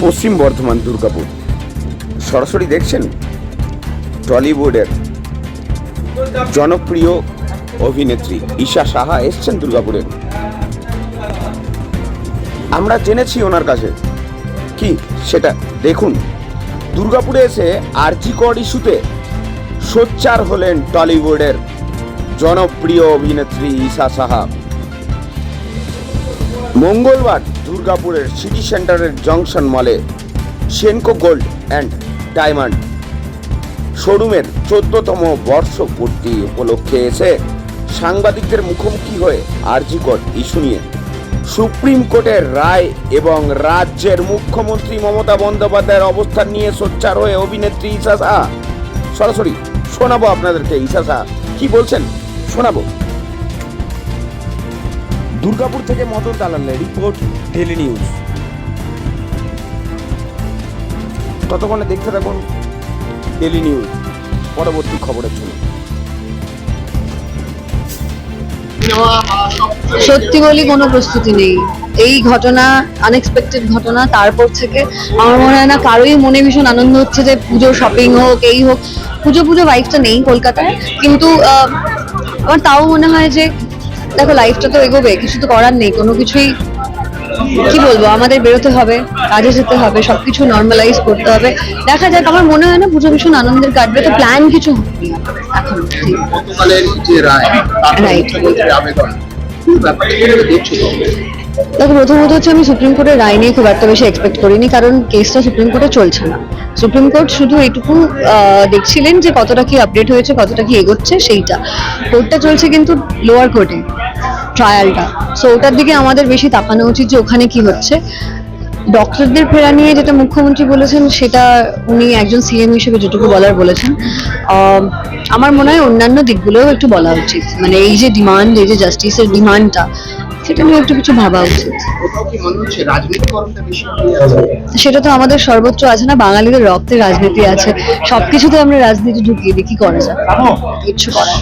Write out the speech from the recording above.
পশ্চিম বর্ধমান দুর্গাপুর। সরাসরি দেখছেন টলিউডের জনপ্রিয় অভিনেত্রী ঈশা সাহা এসছেন দুর্গাপুরে। আমরা জেনেছি ওনার কাছে। কি? সেটা দেখুন। দুর্গাপুরে এসে আরজিকর ইস্যুতে সোচ্চার হলেন টলিউডের জনপ্রিয় অভিনেত্রী ঈশা সাহা। মঙ্গলবার দুর্গাপুরের সিটি সেন্টারের জংশন মলে সেনকো গোল্ড অ্যান্ড ডায়মন্ড শোরুমের চোদ্দতম বর্ষপূর্তি উপলক্ষে এসে সাংবাদিকদের মুখোমুখি হয়ে আরজিকর ইস্যু নিয়ে। সুপ্রিম কোর্টের রায় এবং রাজ্যের মুখ্যমন্ত্রী মমতা বন্দ্যোপাধ্যায়ের অবস্থান নিয়ে সোচ্চার হয়ে অভিনেত্রী সাহা সরাসরি শোনাবো আপনাদেরকে। সাহা কি বলছেন? শোনাবো। দুর্গাপুর থেকে মদন দালালের রিপোর্ট ডেলি নিউজ ততক্ষণে দেখতে থাকুন ডেলি নিউজ পরবর্তী খবরের জন্য। সত্যি বলি, কোনো প্রস্তুতি নেই। এই ঘটনা আনএক্সপেক্টেড ঘটনা, তারপর থেকে আমার মনে হয় না কারোই মনে ভীষণ আনন্দ হচ্ছে যে পুজো শপিং হোক, এই হোক। পুজো পুজো বাইকটা নেই কলকাতায়। কিন্তু আমার তাও মনে হয় যে দেখো লাইফটা তো এগোবে কিছু তো করার নেই কোনো কিছুই কি বলব আমাদের বেরোতে হবে কাজে যেতে হবে সবকিছু নর্মালাইজ করতে হবে। দেখা যাক আমার মনে হয় না পুজো ভীষণ আনন্দের কাটবে তো প্ল্যান কিছু এখন গতকালের দেখো, প্রথমত হচ্ছে আমি সুপ্রিম কোর্টের রায় নিয়ে খুব একটা বেশি এক্সপেক্ট করিনি, কারণ কেসটা সুপ্রিম কোর্টে চলছে না। সুপ্রিম কোর্ট শুধু এইটুকু দেখছিলেন যে কতটা কি আপডেট হয়েছে, কতটা কি এগোচ্ছে, সেইটা। কোর্টটা চলছে কিন্তু লোয়ার কোর্টে ট্রায়ালটা সো ওটার দিকে আমাদের বেশি তাকানো উচিত যে ওখানে কি হচ্ছে। ডক্টরদের ফেরা নিয়ে যেটা মুখ্যমন্ত্রী বলেছেন, সেটা উনি একজন সিএম হিসেবে যেটুকু বলার বলেছেন। আমার মনে হয় অন্যান্য দিকগুলোও একটু বলা উচিত। মানে এই যে ডিমান্ড এই যে জাস্টিসের ডিমান্ডটা সেটা নিয়ে একটু কিছু ভাবা উচিত। সেটা তো আমাদের সর্বোচ্চ আছে না বাঙালিদের রক্তে রাজনীতি আছে। সবকিছুতে আমরা রাজনীতি ঢুকিয়ে দিই কি করা যায়? কিচ্ছু নেই।